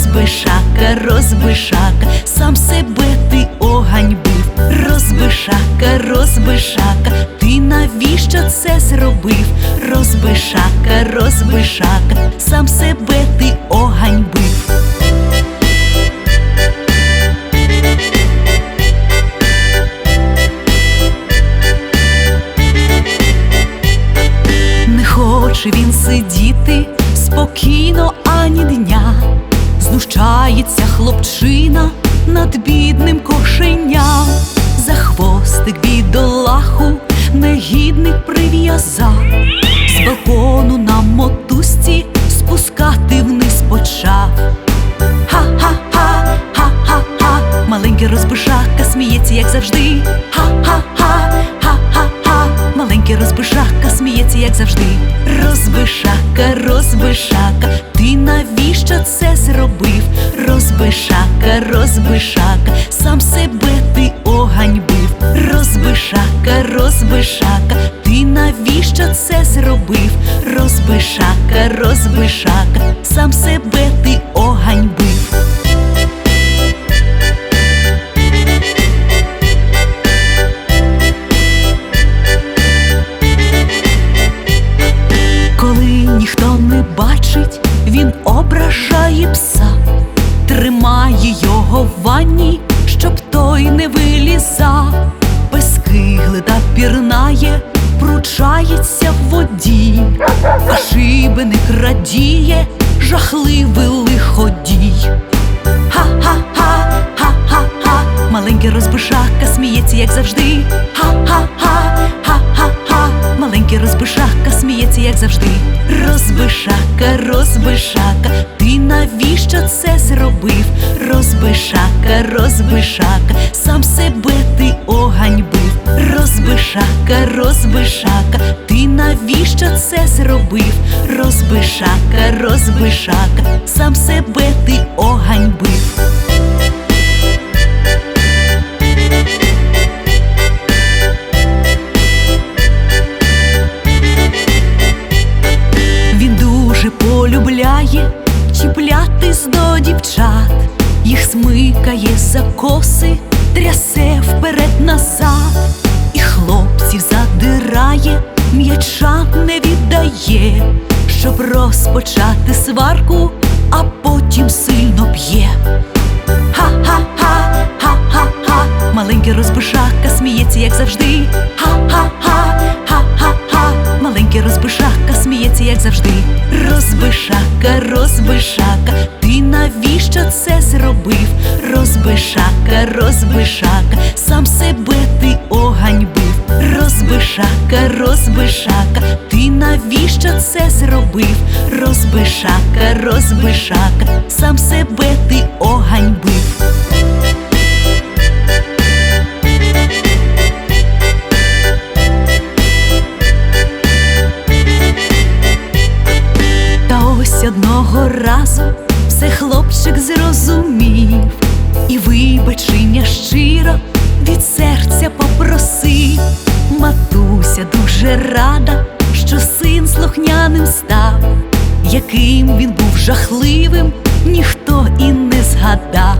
Розбишака, розбишака, сам себе ти оганьбив. Розбишака, розбишака, ти навіщо це зробив? Розбишака, розбишака, сам себе ти оганьбив. Не хоче він сидіти спокійно ані дня, знущається хлопчина над бідним кошеням, за хвостик бідолаху негідник прив'язав, з балкону на мотузці спускати вниз почав. Ха-ха-ха, ха-ха-ха, маленький розбишака сміється, як завжди. Ха-ха-ха, розбишака, радіє, жахливий лиходій. Ха-ха-ха, ха-ха-ха, маленький розбишака сміється, як завжди. Ха-ха-ха, ха-ха-ха, маленький розбишака сміється, як завжди. Розбишака, розбишака, ти навіщо це зробив? Розбишака, розбишака, сам себе ти. Розбишака, розбишака, ти навіщо це зробив? Розбишака, розбишака, сам себе ти оганьбив. Він дуже полюбляє чіплятись до дівчат, їх смикає за коси, трясе вперед назад, задирає, не віддає, щоб розпочати сварку, а потім сильно б'є. Ха-ха-ха, ха-ха-ха, маленький розбишака сміється, як завжди. Ха-ха-ха, ха-ха-ха, маленький розбишака сміється, як завжди. Розбишака, розбишака, ти навіщо це зробив? Розбишака, розбишака, сам себе ти оганьбив. Розбишака, розбишака, ти навіщо це зробив? Розбишака, розбишака, сам себе ти оганьбив. Та ось одного разу все хлопчик зрозумів, і вибачення щиро Дуже рада, що син слухняним став, яким він був жахливим, ніхто і не згадав.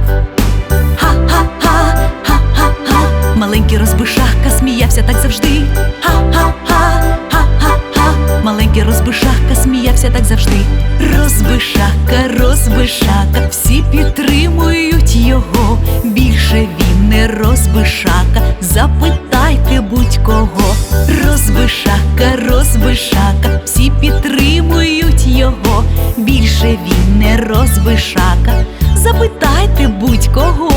Ха-ха-ха, ха-ха-ха, маленький розбишака сміявся так завжди. Ха-ха-ха, ха-ха-ха, маленький розбишака сміявся так завжди. Розбишака, розбишака, всі підтримують його. Більше він не розбишака. Будь-кого. Розбишака, розбишака, всі підтримують його. Більше він не розбишака. Запитайте будь-кого.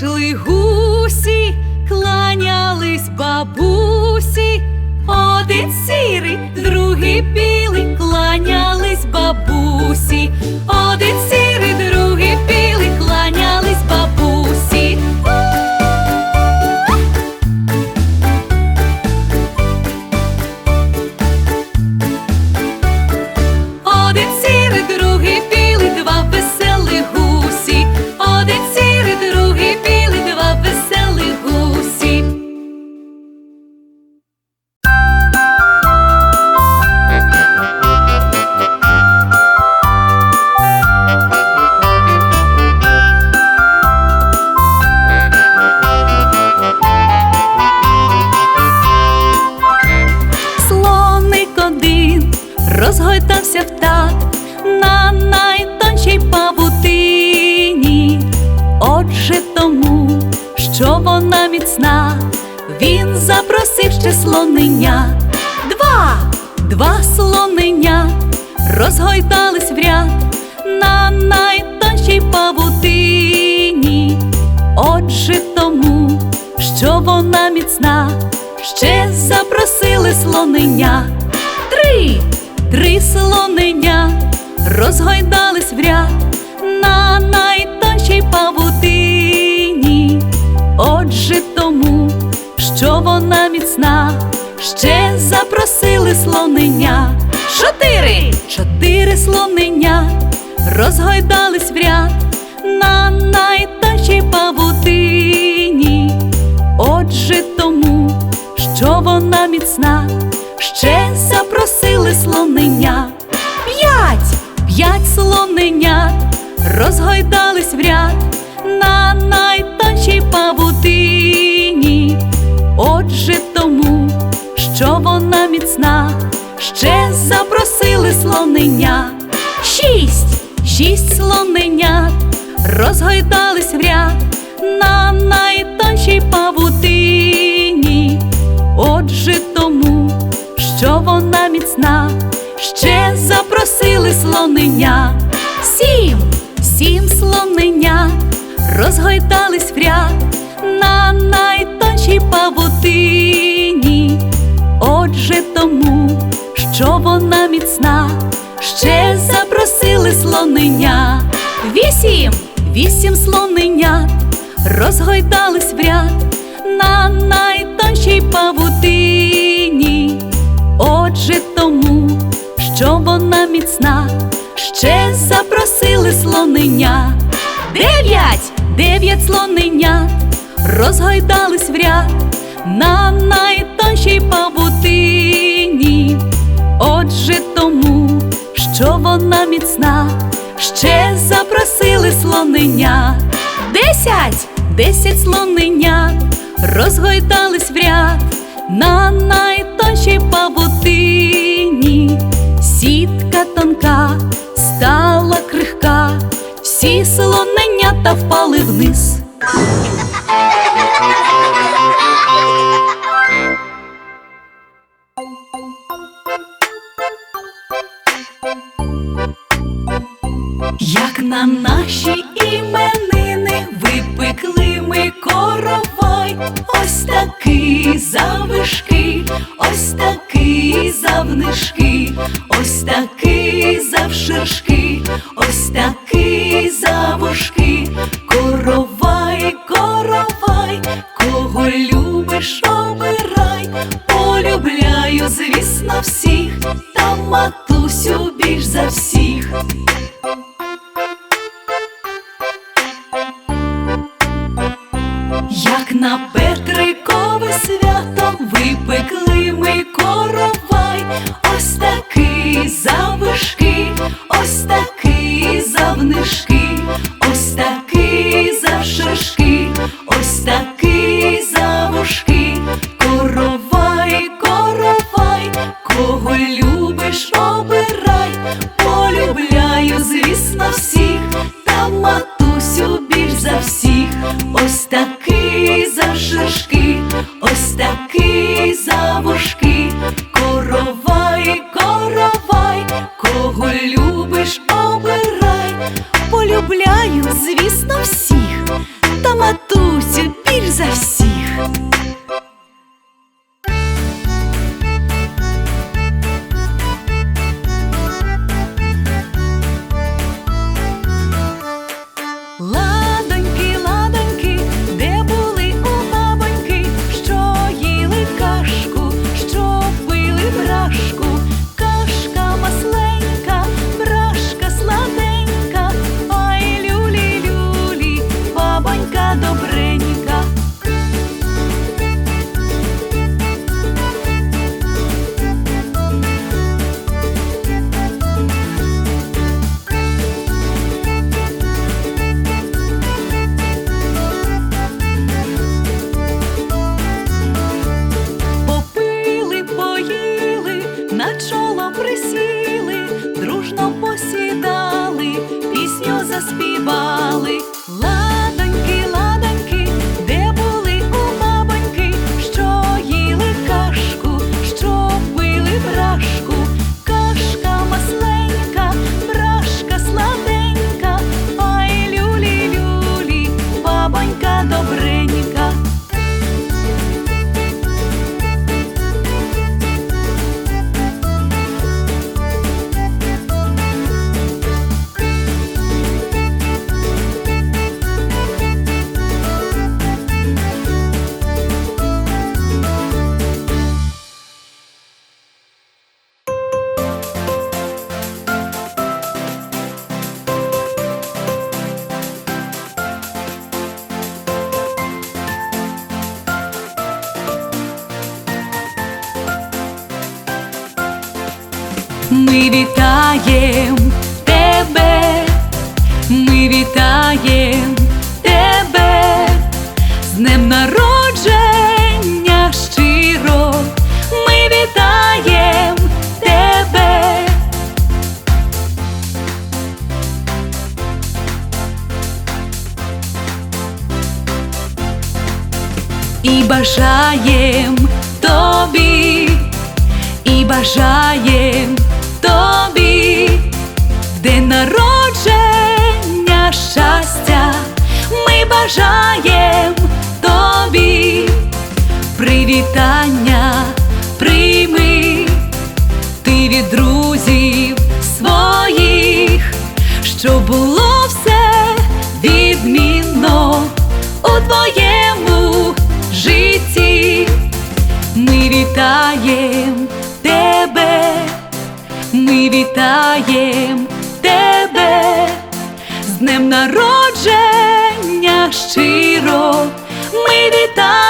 Вийшли гусі, кланялись бабусі, один сірий, другий білий, ще слонення. Два, два слонення розгойдались в ряд на найтоншій павутині. Отже, тому, що вона міцна, ще запросили слонення. Три, три слонення розгойдались в ряд на найтоншій павутині. Що вона міцна, ще запросили слонення. Чотири, чотири слонення розгойдались в ряд на найтоншій павутині. Отже, тому, що вона міцна, ще запросили слонення. П'ять, п'ять слоненят розгойдались в ряд на найтоншій павутині. Отже, тому, що вона міцна, ще запросили слонення. Шість, шість слоненят розгойдались в ряд на найтоншій павутині. Отже, тому, що вона міцна, ще запросили слонення. Сім, сім слоненят розгойдались в ряд на найтоншій павутині. Отже, тому, що вона міцна, ще запросили слонення. Вісім, вісім слоненят розгойдались в ряд на найтоншій павутині. Отже, тому, що вона міцна, ще запросили слонення. Дев'ять, дев'ять слоненят розгойдались в ряд на найтоншій павутині. Отже, тому, що вона міцна, ще запросили слонення. Десять, десять слоненят розгойдались в ряд на найтоншій павутині. Сітка тонка стала крихка, всі слоненята впали вниз. Як на наші іменини випекли ми коровай, ось такий завишки, ось такий завнишки, ось такий завширшки, ось такий завушки, матусю більш за всіх. Всіх, та Ми вітаєм тебе, ми вітаєм тебе, з днем народження щиро, ми вітаєм тебе. І бажаєм тобі і бажаєм привітання прийми. Ти від друзів своїх, щоб було все відмінно у твоєму житті. Ми вітаєм тебе, ми вітаєм тебе, з днем народження щиро, ми вітаєм